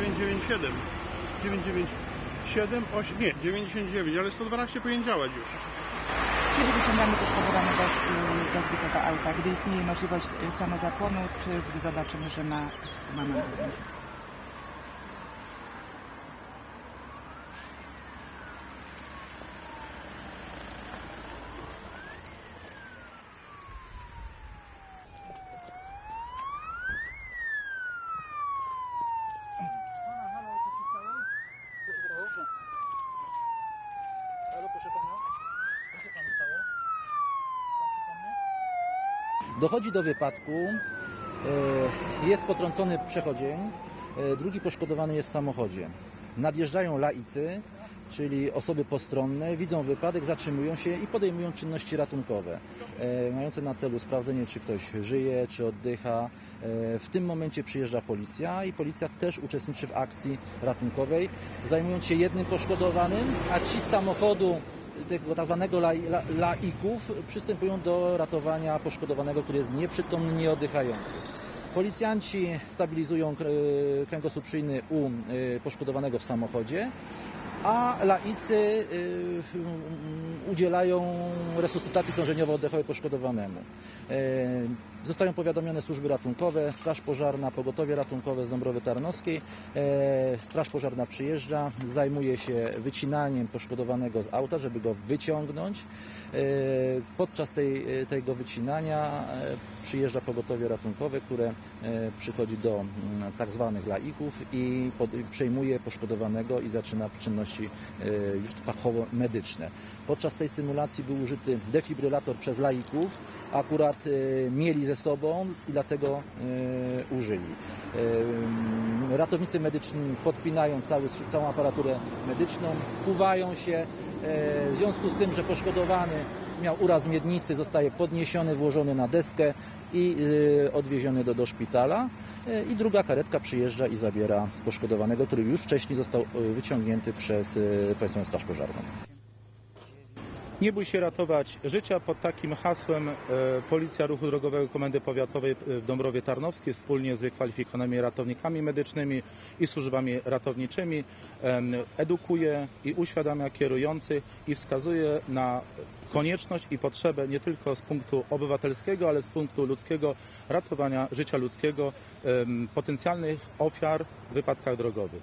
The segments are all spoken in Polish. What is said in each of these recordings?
997. 997, 8, nie, 99, ale 112 powinien działać już. Kiedy wyciągamy poszkodowanego z rozbitego auta? Gdy istnieje możliwość samozapłonu, czy gdy zobaczymy, że ma, ma? Dochodzi do wypadku, e, jest potrącony przechodzień, e, drugi poszkodowany jest w samochodzie. Nadjeżdżają laicy, czyli osoby postronne, widzą wypadek, zatrzymują się i podejmują czynności ratunkowe, e, mające na celu sprawdzenie, czy ktoś żyje, czy oddycha. W tym momencie przyjeżdża policja i policja też uczestniczy w akcji ratunkowej, zajmując się jednym poszkodowanym, a ci z samochodu tego tak zwanego lai, la, laików przystępują do ratowania poszkodowanego, który jest nieprzytomny, nieoddychający. Policjanci stabilizują krę- kręgosłup szyjny u y, poszkodowanego w samochodzie, a laicy f- udzielają resuscytacji krążeniowo-oddechowej poszkodowanemu. E, Zostają powiadomione służby ratunkowe, Straż Pożarna, Pogotowie Ratunkowe z Dąbrowy Tarnowskiej. E, Straż Pożarna przyjeżdża, zajmuje się wycinaniem poszkodowanego z auta, żeby go wyciągnąć. E, Podczas tej, tego wycinania e, przyjeżdża pogotowie ratunkowe, które e, przychodzi do mm, tak zwanych laików i pod, przejmuje poszkodowanego i zaczyna czynności e, już fachowo medyczne. Podczas tej symulacji był użyty defibrylator przez laików, akurat e, mieli ze sobą i dlatego e, użyli. E, Ratownicy medyczni podpinają cały, całą aparaturę medyczną, wpływają się. e, W związku z tym, że poszkodowany miał uraz miednicy, zostaje podniesiony, włożony na deskę i odwieziony do, do szpitala. I druga karetka przyjeżdża i zabiera poszkodowanego, który już wcześniej został wyciągnięty przez Państwową Straż Pożarną. Nie bój się ratować życia pod takim hasłem e, Policja Ruchu Drogowego Komendy Powiatowej w Dąbrowie Tarnowskiej wspólnie z wykwalifikowanymi ratownikami medycznymi i służbami ratowniczymi edukuje i uświadamia kierujących i wskazuje na konieczność i potrzebę nie tylko z punktu obywatelskiego, ale z punktu ludzkiego ratowania życia ludzkiego potencjalnych ofiar w wypadkach drogowych.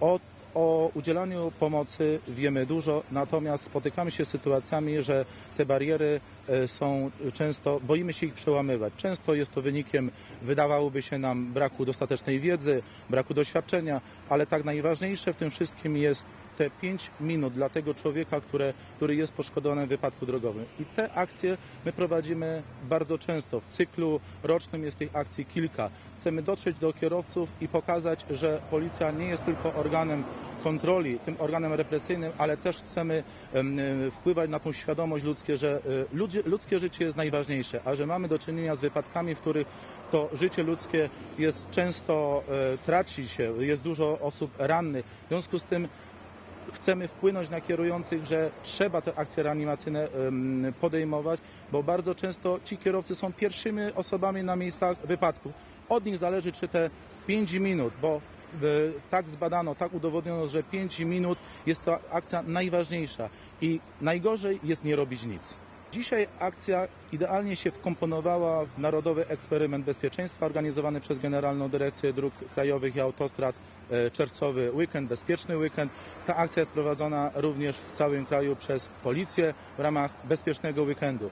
O o udzielaniu pomocy wiemy dużo, natomiast spotykamy się z sytuacjami, że te bariery e, są często, boimy się ich przełamywać. Często jest to wynikiem, wydawałoby się nam, braku dostatecznej wiedzy, braku doświadczenia, ale tak najważniejsze w tym wszystkim jest te 5 minut dla tego człowieka, które, który jest poszkodowany w wypadku drogowym. I te akcje my prowadzimy bardzo często. W cyklu rocznym jest tych akcji kilka. Chcemy dotrzeć do kierowców i pokazać, że policja nie jest tylko organem kontroli, tym organem represyjnym, ale też chcemy em, wpływać na tą świadomość ludzkie, że e, ludzie, ludzkie życie jest najważniejsze, a że mamy do czynienia z wypadkami, w których to życie ludzkie jest często e, traci się, jest dużo osób rannych. W związku z tym chcemy wpłynąć na kierujących, że trzeba te akcje reanimacyjne podejmować, bo bardzo często ci kierowcy są pierwszymi osobami na miejscach wypadków. Od nich zależy, czy te 5 minut, bo e, tak zbadano, tak udowodniono, że 5 minut jest to akcja najważniejsza i najgorzej jest nie robić nic. Dzisiaj akcja idealnie się wkomponowała w Narodowy Eksperyment Bezpieczeństwa organizowany przez Generalną Dyrekcję Dróg Krajowych i Autostrad Czerwcowy Weekend, Bezpieczny Weekend. Ta akcja jest prowadzona również w całym kraju przez policję w ramach Bezpiecznego Weekendu.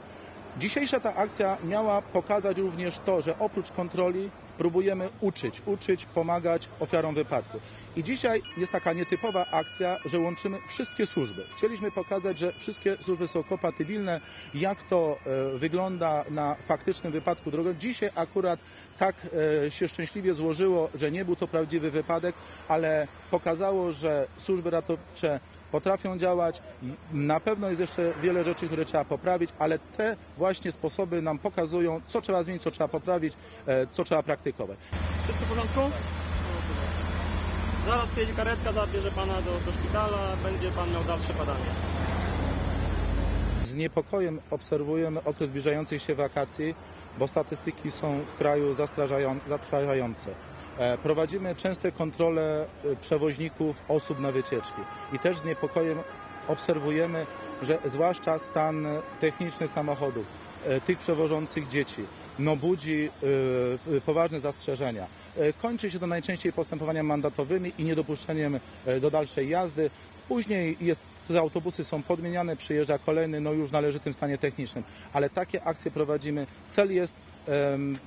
Dzisiejsza ta akcja miała pokazać również to, że oprócz kontroli próbujemy uczyć, uczyć, pomagać ofiarom wypadku. I dzisiaj jest taka nietypowa akcja, że łączymy wszystkie służby. Chcieliśmy pokazać, że wszystkie służby są kompatybilne, jak to e, wygląda na faktycznym wypadku drogowym. Dzisiaj akurat tak e, się szczęśliwie złożyło, że nie był to prawdziwy wypadek, ale pokazało, że służby ratownicze potrafią działać. Na pewno jest jeszcze wiele rzeczy, które trzeba poprawić, ale te właśnie sposoby nam pokazują, co trzeba zmienić, co trzeba poprawić, e, co trzeba praktykować. Wszystko w porządku? Zaraz przyjedzie karetka, zabierze pana do, do szpitala, będzie pan miał dalsze badanie. Z niepokojem obserwujemy okres zbliżających się wakacji, bo statystyki są w kraju zatrważające. E, Prowadzimy częste kontrole e, przewoźników osób na wycieczki i też z niepokojem obserwujemy, że zwłaszcza stan techniczny samochodów, e, tych przewożących dzieci, no budzi poważne zastrzeżenia. Kończy się to najczęściej postępowaniem mandatowymi i niedopuszczeniem do dalszej jazdy. Później jest, te autobusy są podmieniane, przyjeżdża kolejny, no już w należytym stanie technicznym. Ale takie akcje prowadzimy. Cel jest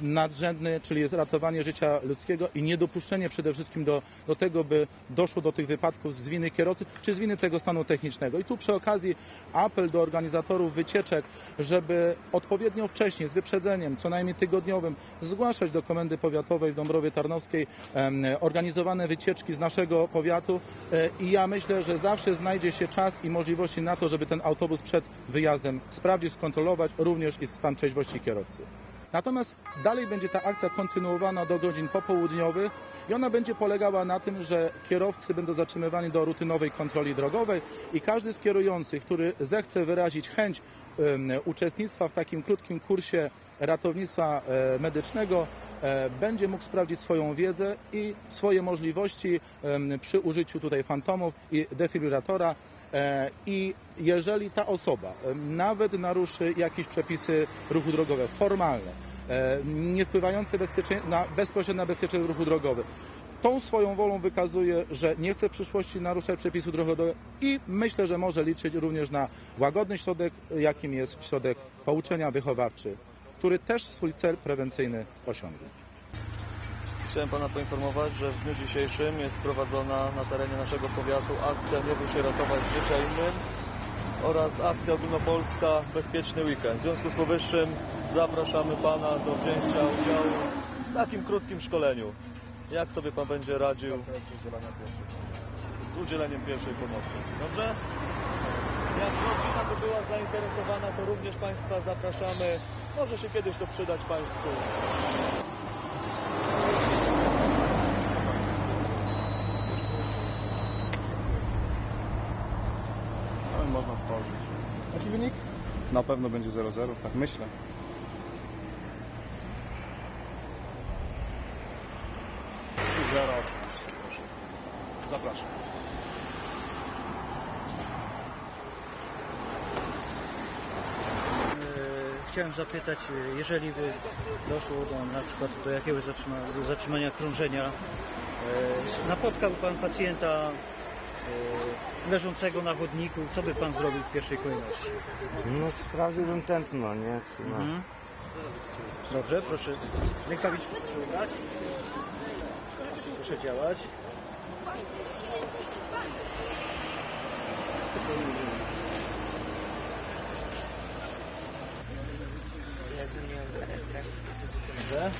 nadrzędny, czyli jest ratowanie życia ludzkiego i niedopuszczenie przede wszystkim do, do tego, by doszło do tych wypadków z winy kierowcy czy z winy tego stanu technicznego. I tu przy okazji apel do organizatorów wycieczek, żeby odpowiednio wcześniej, z wyprzedzeniem, co najmniej tygodniowym, zgłaszać do Komendy Powiatowej w Dąbrowie Tarnowskiej organizowane wycieczki z naszego powiatu E, i ja myślę, że zawsze znajdzie się czas i możliwości na to, żeby ten autobus przed wyjazdem sprawdzić, skontrolować, również i stan trzeźwości kierowcy. Natomiast dalej będzie ta akcja kontynuowana do godzin popołudniowych i ona będzie polegała na tym, że kierowcy będą zatrzymywani do rutynowej kontroli drogowej i każdy z kierujących, który zechce wyrazić chęć uczestnictwa w takim krótkim kursie ratownictwa e, medycznego, e, będzie mógł sprawdzić swoją wiedzę i swoje możliwości przy użyciu tutaj fantomów i defibrylatora. E, I jeżeli ta osoba em, nawet naruszy jakieś przepisy ruchu drogowego formalne, e, nie wpływające na, bezpośrednio na bezpieczeństwo ruchu drogowego, tą swoją wolą wykazuje, że nie chce w przyszłości naruszać przepisów drogowego i myślę, że może liczyć również na łagodny środek, jakim jest środek pouczenia wychowawczy, który też swój cel prewencyjny osiągnie. Chciałem Pana poinformować, że w dniu dzisiejszym jest prowadzona na terenie naszego powiatu akcja Nie bój się ratować życia innym oraz akcja ogólnopolska Bezpieczny Weekend. W związku z powyższym zapraszamy Pana do wzięcia udziału w takim krótkim szkoleniu. Jak sobie Pan będzie radził z udzieleniem pierwszej pomocy. Dobrze? Jak rodzina by była zainteresowana, to również Państwa zapraszamy. Może się kiedyś to przydać Państwu. Można stworzyć. Jaki wynik? Na pewno będzie 0-0, tak myślę. Zero oczywiście, proszę. Zapraszam. E, Chciałem zapytać, e, jeżeli by doszło do na przykład do jakiegoś zatrzyma- do zatrzymania krążenia, e, napotkałby Pan pacjenta leżącego na chodniku, co by Pan zrobił w pierwszej kolejności? No sprawdziłbym tętno, nie? No. Mhm. Dobrze, proszę. Rękawiczki proszę ubrać. Proszę działać. Dobrze.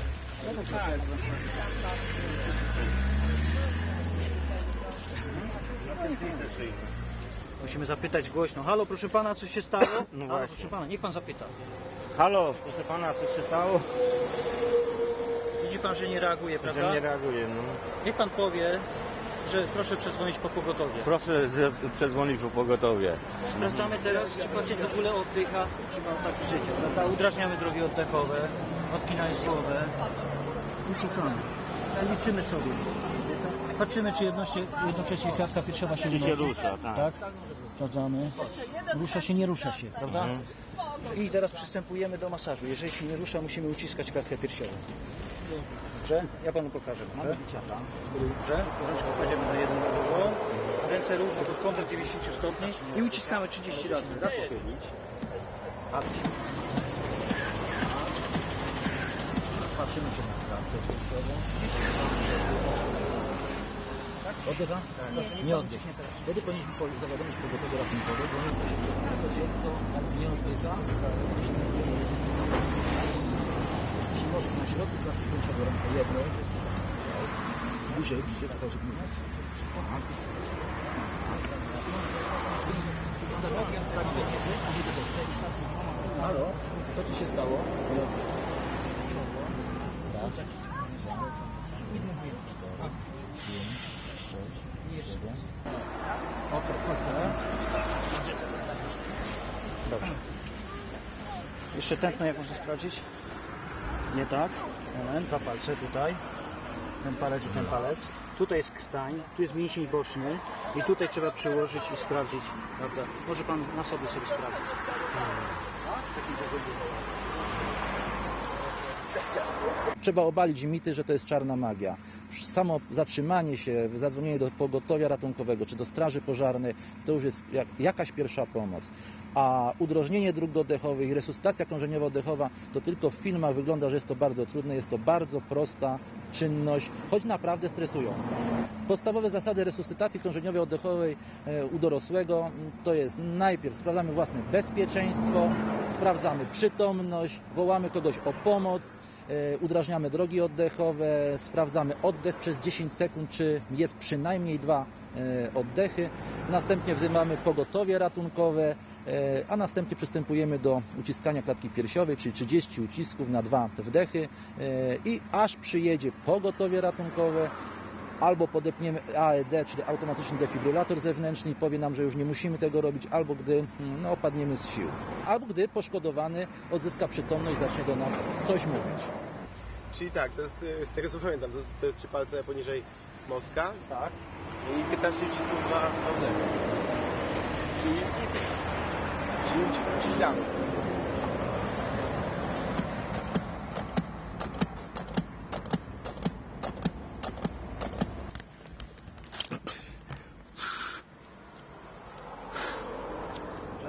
Musimy zapytać głośno. Halo, proszę pana, co się stało? No Halo, właśnie. proszę pana, niech pan zapyta. Halo, proszę pana, co się stało? Widzi pan, że nie reaguje, prawda? Że nie reaguje, no. Niech pan powie, że proszę przedzwonić po pogotowie. Proszę z- przedzwonić po pogotowie. Sprawdzamy teraz, czy pacjent w ogóle oddycha, czy ma takie życie, prawda? Udrażniamy drogi oddechowe, odpinając głowę. I słuchamy. Liczymy sobie. Patrzymy, czy jednocześnie, jednocześnie klatka piersiowa się Czy się unosi. rusza, tak. Tak? Sprawdzamy. Rusza się, nie rusza się, prawda? I teraz przystępujemy do masażu. Jeżeli się nie rusza, musimy uciskać klatkę piersiową. Dobrze? Ja panu pokażę. Dobrze? Dobrze? Rączkę kładziemy na jedną drugą. Ręce równo pod kątem 90 stopni i uciskamy 30 razy. Raz. Akcja. Patrzymy się na klatkę piersiową. Oddycha? Nie, nie oddycha. Wtedy powinniśmy po- zawiadomić pogotowie ratunkowe, bo nie to dziecko nie oddycha. Przyłożyć na środku klatki piersiowej rękę jedną, bliżej, bliżej, tak żeby nie Halo, co ci się stało? Raz, dwa, znowu cztery, pięć, Dobrze. Jeszcze tętno jak można sprawdzić? Nie tak. Moment, dwa palce tutaj. Ten palec i ten palec. Tutaj jest krtań, tu jest mięsień boczny i tutaj trzeba przyłożyć i sprawdzić, prawda? Może pan na sobie sobie sprawdzić. Takim zawodzie. Trzeba obalić mity, że to jest czarna magia. Samo zatrzymanie się, zadzwonienie do pogotowia ratunkowego czy do straży pożarnej to już jest jak, jakaś pierwsza pomoc. A udrożnienie dróg oddechowych i resuscytacja krążeniowo-oddechowa to tylko w filmach wygląda, że jest to bardzo trudne. Jest to bardzo prosta czynność, choć naprawdę stresująca. Podstawowe zasady resuscytacji krążeniowej oddechowej e, u dorosłego m, to jest najpierw sprawdzamy własne bezpieczeństwo, sprawdzamy przytomność, wołamy kogoś o pomoc, udrażniamy drogi oddechowe, sprawdzamy oddech przez 10 sekund, czy jest przynajmniej dwa e, oddechy. Następnie wzywamy pogotowie ratunkowe, e, a następnie przystępujemy do uciskania klatki piersiowej, czyli 30 ucisków na dwa wdechy e, i aż przyjedzie pogotowie ratunkowe, albo podepniemy AED, czyli automatyczny defibrylator zewnętrzny i powie nam, że już nie musimy tego robić, albo gdy mm, no, opadniemy z sił, albo gdy poszkodowany odzyska przytomność i zacznie do nas coś mówić. Czyli tak, to jest, y, z tego co pamiętam, to jest, to jest trzy palce poniżej mostka. Tak. I 15 ucisków na na. Czyli, czyli ucisk ściany.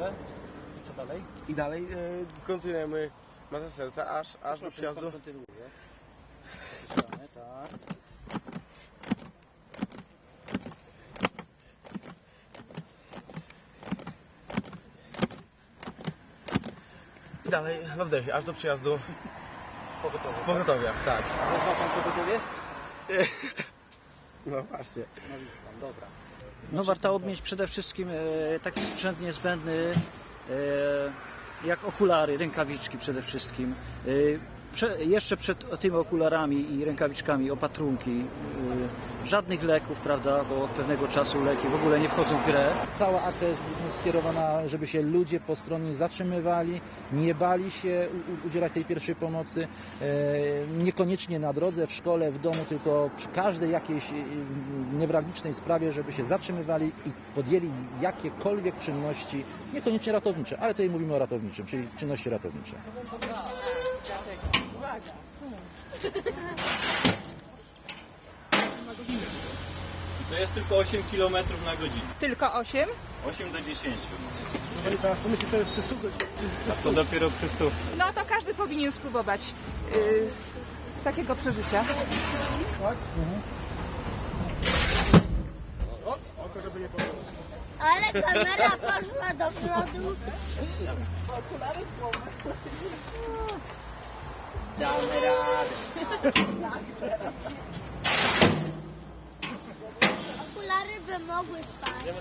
Dobrze? I co dalej? I dalej y, kontynuujemy masę serca aż, aż do przyjazdu. kontynuuje. Zaczynamy, tak. I dalej na wdechy, aż do przyjazdu Pogotowie. pogotowia. Tak. Wezwał pan pogotowie? No właśnie. No dobra. No warto odmieć przede wszystkim e, taki sprzęt niezbędny e, jak okulary, rękawiczki przede wszystkim. Prze, jeszcze przed tymi okularami i rękawiczkami opatrunki. E, żadnych leków, prawda, bo od pewnego czasu leki w ogóle nie wchodzą w grę. Cała akcja jest skierowana, żeby się ludzie postronni zatrzymywali, nie bali się udzielać tej pierwszej pomocy, e, niekoniecznie na drodze, w szkole, w domu, tylko przy każdej jakiejś e, newralgicznej sprawie, żeby się zatrzymywali i podjęli jakiekolwiek czynności, niekoniecznie ratownicze, ale tutaj mówimy o ratowniczym, czyli czynności ratownicze. To jest tylko 8 km na godzinę. Tylko 8? 8 do 10. Pomyślcie, to jest przez A co dopiero przy stówce. No to każdy powinien spróbować yy, takiego przeżycia. Ale kamera poszła do przodu. Okulary by mogły spać.